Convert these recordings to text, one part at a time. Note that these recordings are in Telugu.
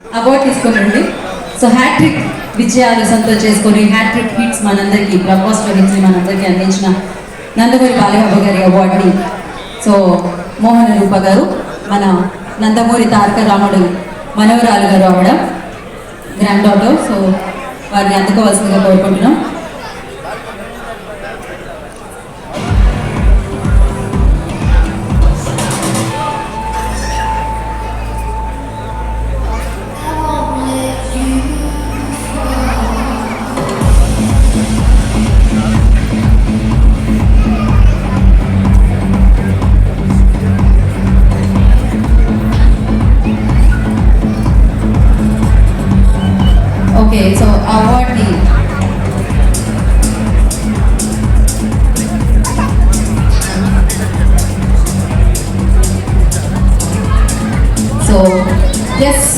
అవార్డు తీసుకునండి సో హ్యాట్రిక్ విజయాలు సొంతం చేసుకొని హ్యాట్రిక్ హిట్స్ మనందరికీ బ్లాక్ బాస్టర్ హిట్స్ మనందరికీ అందించిన నందమూరి బాలబాబు గారి అవార్డుని సో మోహన రూప గారు మన నందమూరి తారక రాముడు మనోహరాలు గారు అవడం గ్రాండ్ డాటర్ సో వారిని అందుకోవాల్సిందిగా కోరుకుంటున్నాం. So so అవార్డ్ని so yes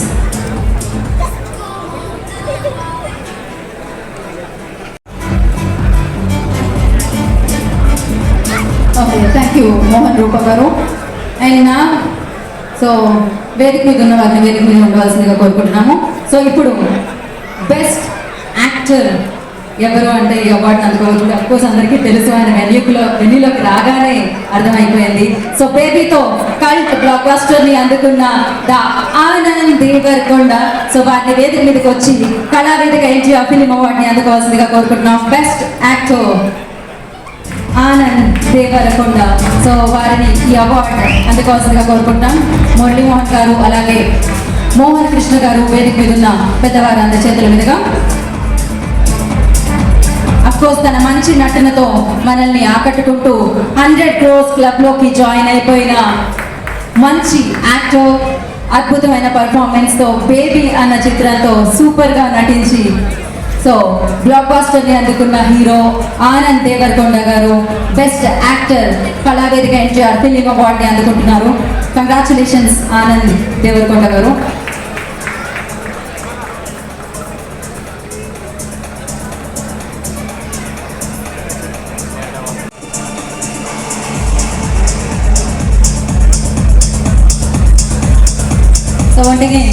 okay thank you Mohan Roopa garu. And నా సో వేదిక మీద ఉన్న వారిని వేదిక మీద ఉండవలసిందిగా కోరుకుంటున్నాము. సో ఇప్పుడు బెస్ట్ యాక్టర్ ఎవరు అంటే ఈ అవార్డు అందుకోవచ్చు అఫ్కోర్స్ అందరికీ తెలుసు ఆయన వెన్యూకులో వెన్యూలోకి రాగానే అర్థమైపోయింది. సో బేబీతో కల్ట్ బ్లాక్ బస్టర్ని అందుకున్న ద ఆనంద్ దేవరకొండ. సో వారిని వేదిక మీదకి వచ్చి కళావేదిక ఎన్టీఆర్ ఫిలిం అవార్డుని అందుకోవాల్సిందిగా కోరుకుంటున్నాం. Best actor Anand Devarakonda. So వారిని ఈ అవార్డు అందుకోవాల్సిందిగా కోరుకుంటాం మురళీమోహన్ గారు అలాగే మోహన్ కృష్ణ గారు వేదిక మీద ఉన్న పెద్దవారు చేతుల మీదుగా. అఫ్కోర్స్ తన మంచి నటనతో మనల్ని ఆకట్టుకుంటూ హండ్రెడ్ క్రోస్ క్లబ్లోకి జాయిన్ అయిపోయిన మంచి యాక్టర్ అద్భుతమైన పర్ఫార్మెన్స్తో బేబీ అన్న చిత్రంతో సూపర్గా నటించి సో బ్లాక్ బాస్టర్ని అందుకున్న hero Anand Devarakonda garu best actor Kalavedika NTR film award అందుకుంటున్నారు. Congratulations Anand Devarakonda garu. So once again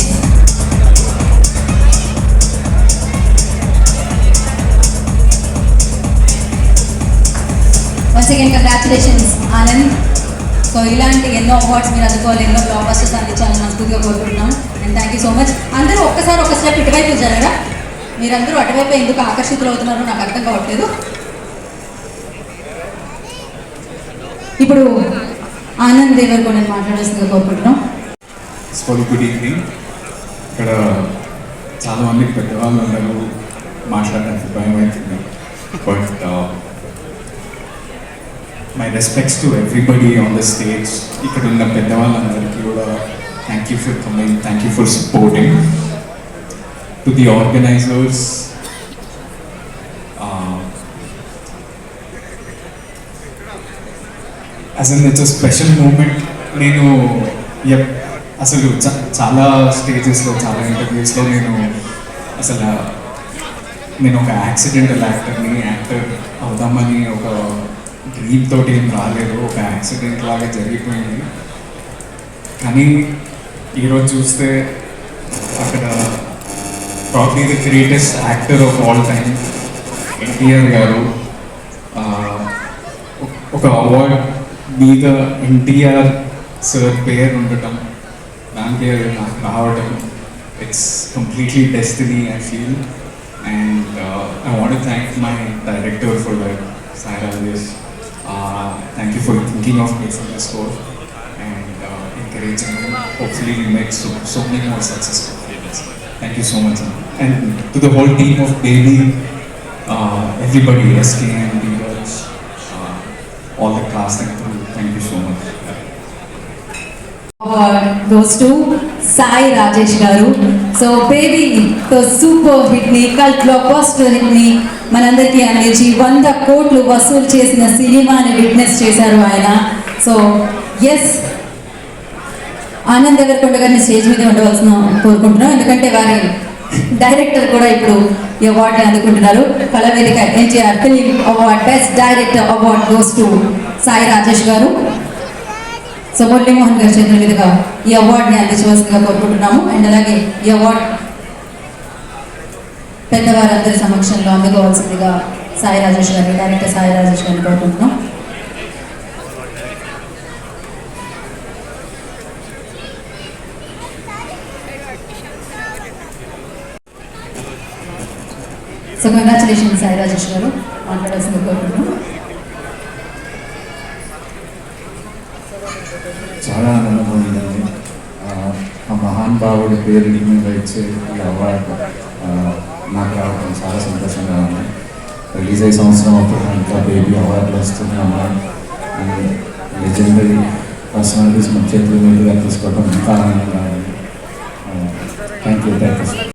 once again congratulations Anand so ఇలాంటి ఎన్నో అవార్డ్స్ మీరు అందుకోవాలి ఎన్నో బ్లాక్ బస్టర్స్ అందించాలని మనస్ఫూర్తిగా కోరుకుంటున్నాం. And thank you so much అందరూ ఒక్కసారి ఒక స్టెప్ ఇటువైపు జరగరా మీరందరూ అటువైపు ఎందుకు ఆకర్షితులు అవుతున్నారో? నాకు అర్థం కావట్లేదు. ఇప్పుడు ఆనంద్ దేవరకొండని మాట్లాడాల్సిందిగా కోరుకుంటున్నాం. స్కూల్ గుడ్ ఈవినింగ్ ఇక్కడ చాలా మంది పెద్దవాళ్ళు ఉన్నారు. మాట్లాడడానికి భయం అవుతుంది. But my respects to everybody on the stage ఇక్కడ ఉన్న పెద్దవాళ్ళందరికీ కూడా thank you for coming thank you for supporting to the organisers అసలు ఇట్స్ స్పెషల్ మూమెంట్ నేను ఎప్- అసలు చాలా స్టేజెస్లో చాలా ఇంటర్వ్యూస్లో నేను అసలు నేను ఒక యాక్సిడెంటల్ యాక్టర్ని యాక్టర్ అవుదామని ఒక డ్రీమ్ తోటి ఏం రాలేదు. ఒక యాక్సిడెంట్ లాగా జరిగిపోయింది. కానీ ఈరోజు చూస్తే అక్కడ probably the greatest actor of all time NTR garu ఒక అవార్డ్ మీద ఎన్టీఆర్ సార్ పేరు ఉండటం I'm here in Mahavadam. It's completely destiny, I feel. And uh, I want to thank my director for that, Saira Uh, thank you for thinking of making this score and uh, encouraging me. Hopefully, we make so, so many more successful films. Thank you so much. And to the whole team of Baby, uh, everybody, SK and uh, all the cast and crew. Goes to Sai Rajesh garu. So బేబీతో super హిట్ని కల్ట్లో బస్టర్ హిట్ని మనందరికీ అందించి వంద కోట్లు వసూలు చేసిన సినిమాని విట్నెస్ చేశారు ఆయన. సో ఎస్ ఆనంద్ దేవరకొండ గారిని స్టేజ్ మీద ఉండవలసిన కోరుకుంటున్నాం. ఎందుకంటే వారి డైరెక్టర్ కూడా ఇప్పుడు ఈ అవార్డుని అందుకుంటున్నారు. Kalavedika NTR film award best director award goes to Sai Rajesh garu. So Muralimohan గారి చేతుల మీదుగా ఈ అవార్డుని అందించవలసిందిగా కోరుకుంటున్నాము. అండ్ అలాగే ఈ అవార్డు పెద్దవారందరి సమక్షంలో అందుకోవాల్సిందిగా సాయి రాజేష్ గారిని డైరెక్టర్ సాయి రాజేష్ గారిని కోరుకుంటున్నాం. సో కంగ్రాచులేషన్ సాయి రాజేష్ గారు. మాట్లాడాల్సింది కోరుకుంటున్నాం. చాలా ఆనందంగా ఉందండి ఆ, మహాన్ మహానుభావుడి పేరు మీద ఇచ్చే ఈ అవార్డు నాకు రావడం చాలా సంతోషంగా ఉంది. రిలీజ్ అయ్యే సంవత్సరం అప్పుడు ఇంకా బేబీ అవార్డులు వస్తూనే ఉన్నాయి లెజెండరీ పర్సనాలిటీస్ మన చేతుల మీదుగా తీసుకోవడం ఇంకా ఆనందంగా ఉంది. Thank you thank you.